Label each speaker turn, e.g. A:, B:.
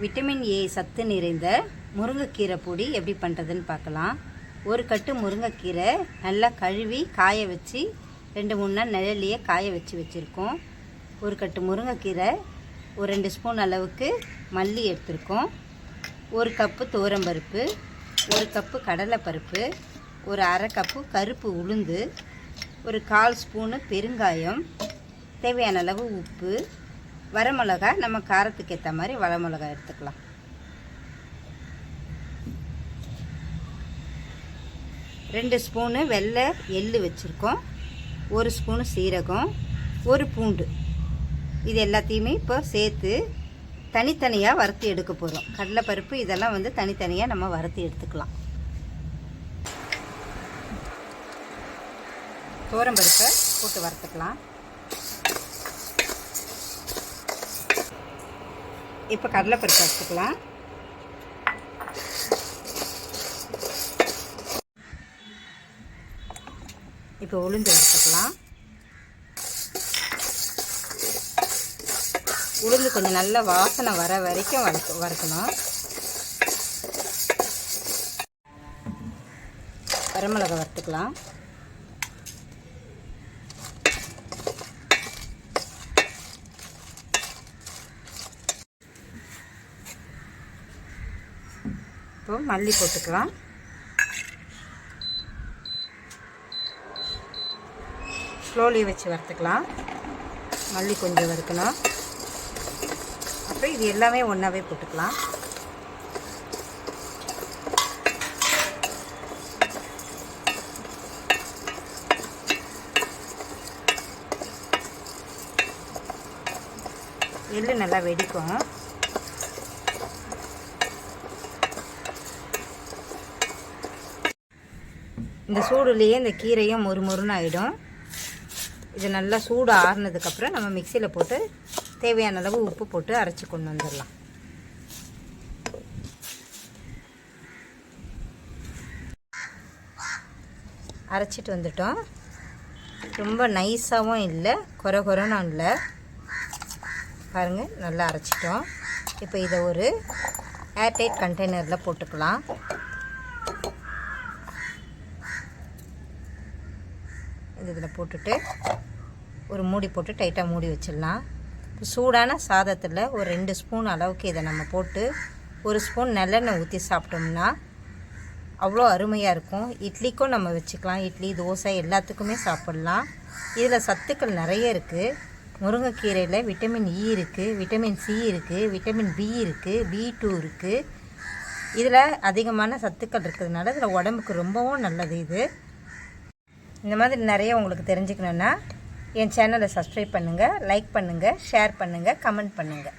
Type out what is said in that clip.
A: Vitamin A சத்து நிறைந்த முருங்கைக்கீரை பொடி எப்படி பண்ணுறதுன்னு பார்க்கலாம். ஒரு கட்டு முருங்கைக்கீரை நல்லா கழுவி காய வச்சு ரெண்டு மூணு நாள் நிழலையே காய வச்சு வச்சுருக்கோம். ஒரு கட்டு முருங்கைக்கீரை ஒரு ரெண்டு ஸ்பூன் அளவுக்கு மல்லி எடுத்திருக்கோம். ஒரு கப்பு தோரம்பருப்பு ஒரு கப்பு கடலைப்பருப்பு ஒரு அரை கப்பு கருப்பு உளுந்து ஒரு கால் ஸ்பூனு பெருங்காயம் தேவையான அளவு உப்பு வரமிளகா நம்ம காரத்துக்கு ஏற்ற மாதிரி வரமிளகா எடுத்துக்கலாம். ரெண்டு ஸ்பூனு வெள்ளை எள்ளு வச்சுருக்கோம். ஒரு ஸ்பூனு சீரகம் ஒரு பூண்டு. இது எல்லாத்தையுமே இப்போ சேர்த்து தனித்தனியாக வறுத்து எடுக்க போகிறோம் கடலைப்பருப்பு இதெல்லாம் வந்து தனித்தனியாக நம்ம வறுத்து எடுத்துக்கலாம். பருப்பை போட்டு வறுத்துக்கலாம். இப்போ கடலைப்பருப்பு எடுத்துக்கலாம். இப்போ உளுந்து வறுத்துக்கலாம் உளுந்து கொஞ்சம் நல்ல வாசனை வர வரைக்கும் வறுக்க வறுக்கணும். வரமிளகா வறுத்துக்கலாம். இப்போ மல்லி போட்டுக்கலாம். ஸ்லோலி வச்சு வறுத்துக்கலாம். மல்லி கொஞ்சம் வறுக்கணும். அப்புறம் இது எல்லாமே ஒன்றாவே போட்டுக்கலாம். எள்ளு நல்லா வெடிக்கும். இந்த சூடுலேயே இந்த கீரையும் மொறுமொறுன்னு ஆகிடும் இது நல்லா சூடு ஆறுனதுக்கப்புறம் நம்ம மிக்சியில் போட்டு தேவையான அளவு உப்பு போட்டு அரைச்சி கொண்டு வந்துடலாம். அரைச்சிட்டு வந்துட்டோம். ரொம்ப நைஸாகவும் இல்லை குறை குறைனும் இல்லை. பாருங்கள் நல்லா அரைச்சிட்டோம். இப்போ இதை ஒரு ஏர்டைட் கண்டெய்னரில் போட்டுக்கலாம். இது இதில் போட்டுட்டு ஒரு மூடி போட்டு டைட்டாக மூடி வச்சிடலாம். சூடான சாதத்தில் ஒரு ரெண்டு ஸ்பூன் அளவுக்கு இதை நம்ம போட்டு ஒரு ஸ்பூன் நல்லெண்ணெய் ஊற்றி சாப்பிட்டோம்னா அவ்வளோ அருமையாக இருக்கும். இட்லிக்கும் நம்ம வச்சுக்கலாம். இட்லி தோசை எல்லாத்துக்குமே சாப்பிட்லாம். இதில் சத்துக்கள் நிறைய இருக்குது முருங்கைக்கீரையில் விட்டமின் e இ இருக்குது விட்டமின் சி இருக்குது விட்டமின் பி இருக்குது பி டூ இருக்குது இதில் அதிகமான சத்துக்கள் இருக்கிறதுனால இதில் உடம்புக்கு ரொம்பவும் நல்லது இது. இந்த மாதிரி நிறைய உங்களுக்கு தெரிஞ்சுக்கணுன்னா என் சேனலை சப்ஸ்கிரைப் பண்ணுங்கள் லைக் பண்ணுங்கள் ஷேர் பண்ணுங்கள் கமெண்ட் பண்ணுங்கள்